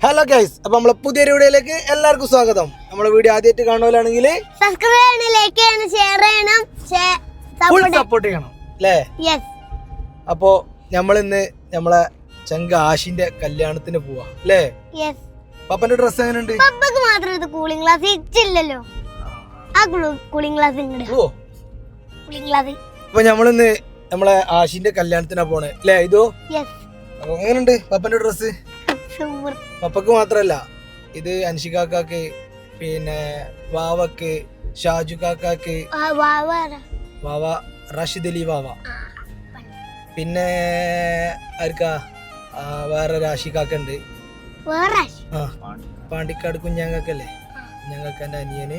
Hello guys അപ്പൊ നമ്മളെ പുതിയ വീഡിയോയിലേക്ക് എല്ലാവർക്കും സ്വാഗതം. നമ്മളെ വീഡിയോ ആദ്യമായിട്ട് കാണുമല്ലാണെങ്കിൽ ഫുൾ സപ്പോർട്ട് ചെയ്യണം അല്ലേ? അപ്പോ നമ്മൾ ഇന്ന് നമ്മളെ ചങ്ക ആഷിന്റെ കല്യാണത്തിന് പോവാ അല്ലേ? പപ്പന്റെ ഡ്രസ് എങ്ങനെയുണ്ട്? പപ്പക്ക് മാത്രം ഇത് കൂളിംഗ് ഗ്ലാസ് ഇച്ചില്ലല്ലോ ആ കൂളിംഗ് ഗ്ലാസ് ഓ. കൂളിംഗ് ഗ്ലാസ് അപ്പൊ നമ്മളിന്ന് നമ്മളെ ആഷിന്റെ കല്യാണത്തിനാ പോണേ അല്ലേ ഇതോ? എങ്ങനെയുണ്ട് പപ്പന്റെ ഡ്രസ് പപ്പക്ക് മാത്രല്ല ഇത് അൻഷികാക്കാക്ക് പിന്നെ വാവക്ക് ഷാജു കാക്കാക്ക്. വാവ റാഷിദ് അലി വാവ. പിന്നെ ആർക്കാ? വേറെ രാശിക്കാക്ക ഉണ്ട് വേറെ ആ പാണ്ടിക്കാട് കുഞ്ഞാങ്ങക്കല്ലേ? ഞങ്ങൾക്ക് എന്റെ അനിയന്.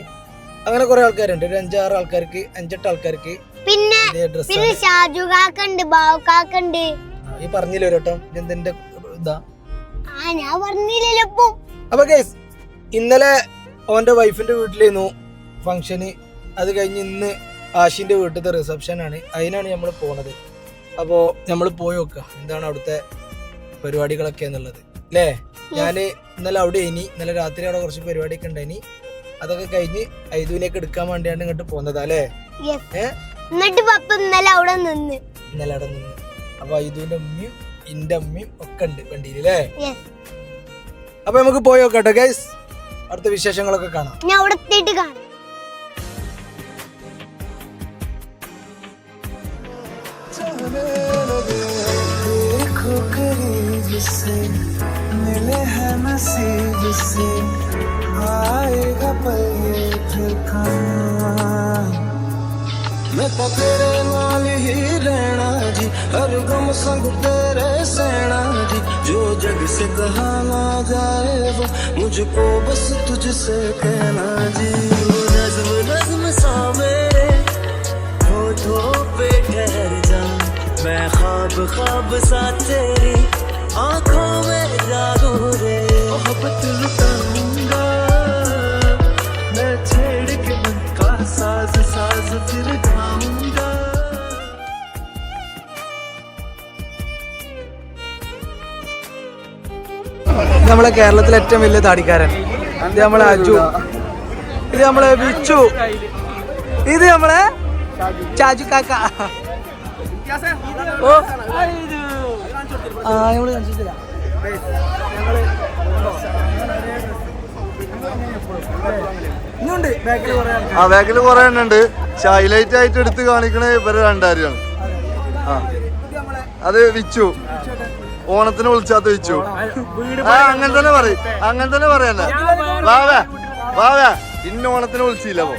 അങ്ങനെ കുറെ ആൾക്കാരുണ്ട്. ഒരു അഞ്ചാറ് ആൾക്കാർക്ക് അഞ്ചെട്ട് ആൾക്കാർക്ക് പിന്നെ പിന്നെ ഷാജു കാക്കുണ്ട് ബാബു കാക്കുണ്ട്. ഈ പറഞ്ഞില്ല ഒരു വട്ടം? എന്തിന്റെ ഇതാ ഞാൻ പറഞ്ഞില്ലല്ലോ ഇപ്പൊ. അപ്പൊ കേസ് ഇന്നലെ ഓന്റെ വൈഫിന്റെ വീട്ടിലായിരുന്നു ഫംഗ്ഷന് അത് കഴിഞ്ഞ് ഇന്ന് ആഷിന്റെ വീട്ടിലത്തെ റിസപ്ഷൻ ആണ്. അതിനാണ് നമ്മൾ പോണത്. അപ്പോൾ നമ്മൾ പോയി നോക്കുക എന്താണ് അവിടുത്തെ പരിപാടികളൊക്കെ എന്നുള്ളത്. അല്ലേ ഞാൻ ഇന്നലെ അവിടെ ഇനി ഇന്നലെ രാത്രി അവിടെ കുറച്ച് പരിപാടിയൊക്കെ ഉണ്ടായിനി. അതൊക്കെ കഴിഞ്ഞ് ഐദുവിനേക്ക് എടുക്കാൻ വേണ്ടിയാണ് ഇങ്ങോട്ട് പോകുന്നതാ അല്ലേ എന്നിട്ട് പപ്പ ഇന്നലെ അവിടെ നിന്ന്. ഇന്നലെ അവിടെ നിന്ന്. അപ്പൊ ഐദുവിന്റെ ഉമ്മയും ഇന്റെ അമ്മയും ഒക്കെ ഉണ്ട് വണ്ടിയിൽ അല്ലേ യെസ് അപ്പൊ നമുക്ക് പോയി നോക്കട്ടെ ഗൈസ് അടുത്ത വിശേഷങ്ങളൊക്കെ കാണാം ഞാൻ അവിടെ എത്തിയിട്ട് കാണാം देखो करीब से मिले हैं नसीब से आएगा पल ये फिर कहाँ मैं तो तेरे नाल ही रहना जी हर गम संग तेरे सहना जी। जो जग से कहा ना जाए वो मुझको बस तुझसे कहना जी। वो नज्म नज्म सा मेरे होठों पे ठहर जा। मैं ख्वाब ख्वाब सा तेरी आँखों में जागो रे। मोहब्बत लुटाऊँगा मैं छेड़ के मन का साज साज फिर നമ്മളെ കേരളത്തിലെ ഏറ്റവും വലിയ താടിക്കാരൻ. ഇത് നമ്മളെ അജു. ഇത് നമ്മളെ ബിച്ചു ഇത് നമ്മളെ ചാജു കാക്ക. ഓ. ആ നമ്മൾ കാണിച്ചിട്ടില്ല ആ ബാക്കിൽ കുറെ എണ്ണം ഉണ്ട്. പക്ഷെ ഹൈലൈറ്റ് ആയിട്ട് എടുത്ത് കാണിക്കണേ ഇവർ രണ്ടായിരമാണ്. ആ. അത് വിച്ചു. ഓണത്തിന് വിളിച്ചാത്ത വെച്ചു ആ അങ്ങനെ തന്നെ പറയും. അങ്ങനെ തന്നെ പറയല്ല? വാവേ വാവേ ഇന്ന ഓണത്തിന് വിളിച്ചില്ല അപ്പൊ.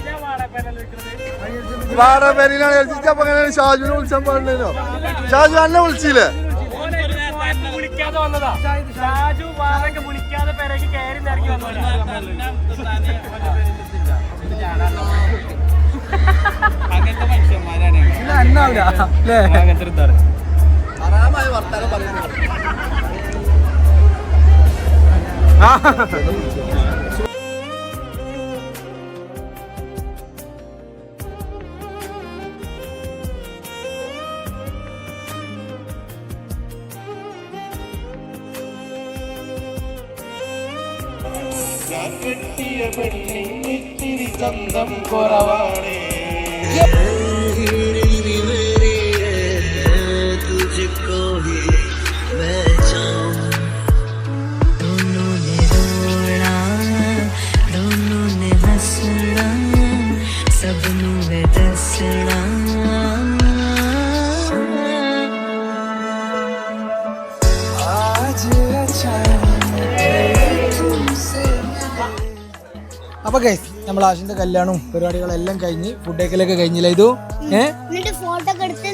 വാട പേരിലാണ് അപ്പൊ അങ്ങനെ ഷാജുവിനെ വിളിച്ചാൻ പാടില്ലല്ലോ? ഷാജു എന്നെ വിളിച്ചില്ലേ? വിളിക്കാതെ വന്നതാ. ഷാജു വാറൊക്കെ വിളിക്കാതെ പേരേക്ക് കയറി ഇറങ്ങി അങ്ങനത്തെ മനുഷ്യന്മാരാണ് അന്നാവില്ല கட்டியபடி நித்திரி தந்தம் குறவாடே അപ്പൊ ഗൈസ് നമ്മൾ ആശിന്റെ കല്യാണവും പരിപാടികളെല്ലാം കഴിഞ്ഞ് ഫുഡ് കഴിക്കലൊക്കെ കഴിഞ്ഞില്ല ഇതു? ഏഹ് ഫോട്ടോ എടുത്ത്